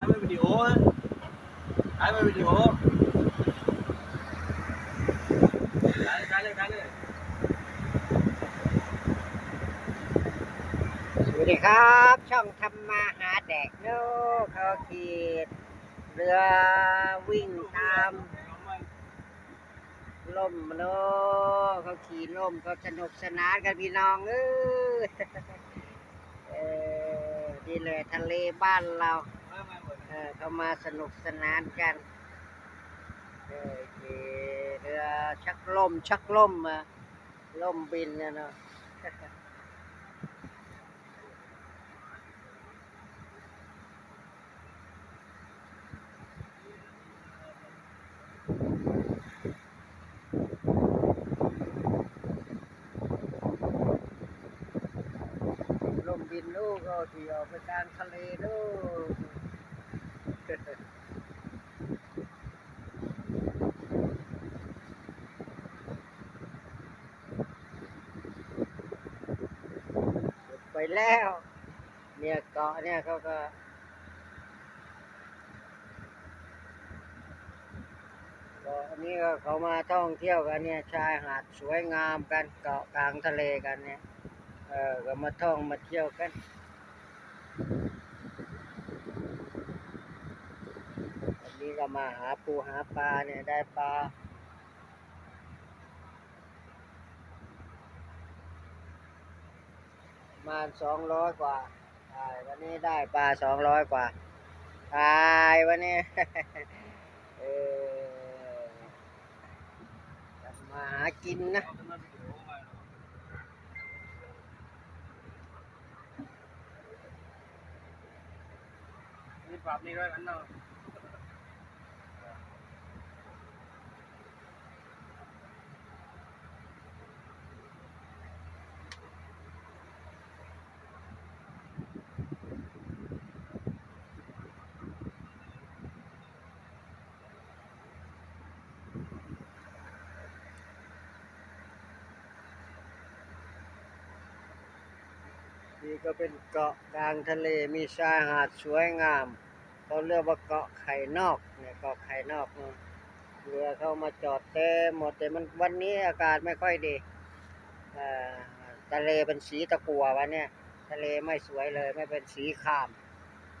ถ่ายเป็นวิดีโอถ่ายเป็นวิดีโอถ่ายเลยถ่ายเลย สวัสดีครับ ช่องทำมาหาแดกโน่เขาขีดเรือวิ่งตามล่มโน่เขาขี่ล่มเขาสนุกสนานกันพี่น้องเออเออนี่แหละทะเลบ้านเรา อเขามาสนุกสนานกันเออเรือชักล่มชักล่มมาล่มบินนะเนาะลมบินลูกก็ที่ออกไปกลางทะเลลูก ไปแล้ว เนี่ยเกาะเนี่ยเขาก็เกาะนี้ก็เขามาท่องเที่ยวกันเนี่ยชายหาดสวยงามกันเกาะกลางทะเลกันเนี่ย เออก็มาท่องมาเที่ยวกันวันนี้ก็ มาหาปูหาปลาเนี่ยได้ปลาประมาณสองร้อยกว่าใช่วันนี้ได้ปลาสองร้อยกว่าตายวันนี้เออมาหากินนะนี่ปรับนี่ด้วยกันเนาะ นี่ก็เป็นเกาะกลางทะเลมีชายหาดสวยงามเขาเรียกว่าเกาะไข่นอกเนี่ยเกาะไข่นอกเนอะเรือเข้ามาจอดเต็มหมดแต่มันวันนี้อากาศไม่ค่อยดีทะเลเป็นสีตะกัววันนี้ทะเลไม่สวยเลยไม่เป็นสีขาม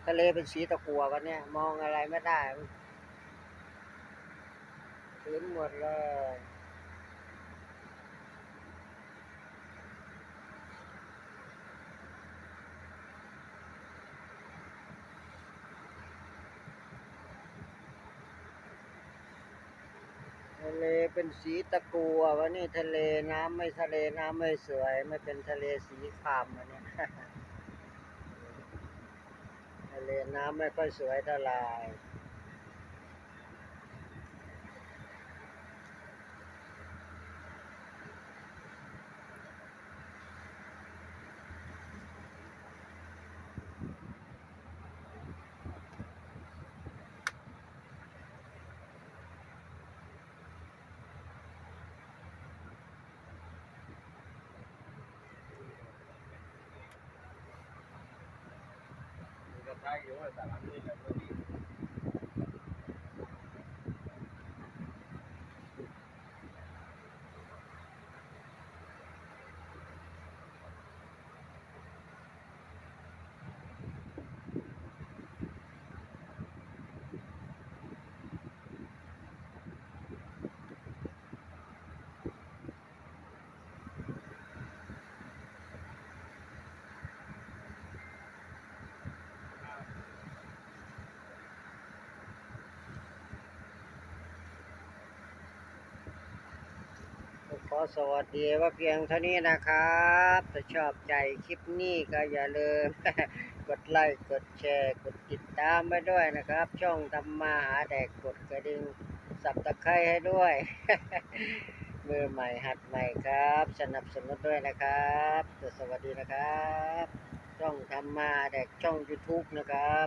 ทะเลเป็นสีตะกัววันนี้มองอะไรไม่ได้ชื้นหมดเลย ทะเลเป็นสีตะกัววันนี้ทะเลน้ำไม่ทะเลน้ำไม่สวย ไม่เป็นทะเลสีครามวันนี้ทะเลน้ำไม่ค่อยสวยเท่าไหร่ นี่ก็ถ่ายอยู่ว่าสถานที่แบบนี้ ข อสวัสดีว่าเพียงเท่านี้นะครับ ถ้าชอบใจคลิปนี้ก็อย่าลืม กดไลค์กดแชร์ กดติดตามไปด้วยนะครับ ช่องทำมาหาแดกกดกระดิ่งสับตะไคร้ให้ด้วย มือใหม่หัดใหม่ครับ สนับสนุนด้วยนะครับสวัสดีนะครับ ช่องทำมาแดกช่อง YouTube นะครับ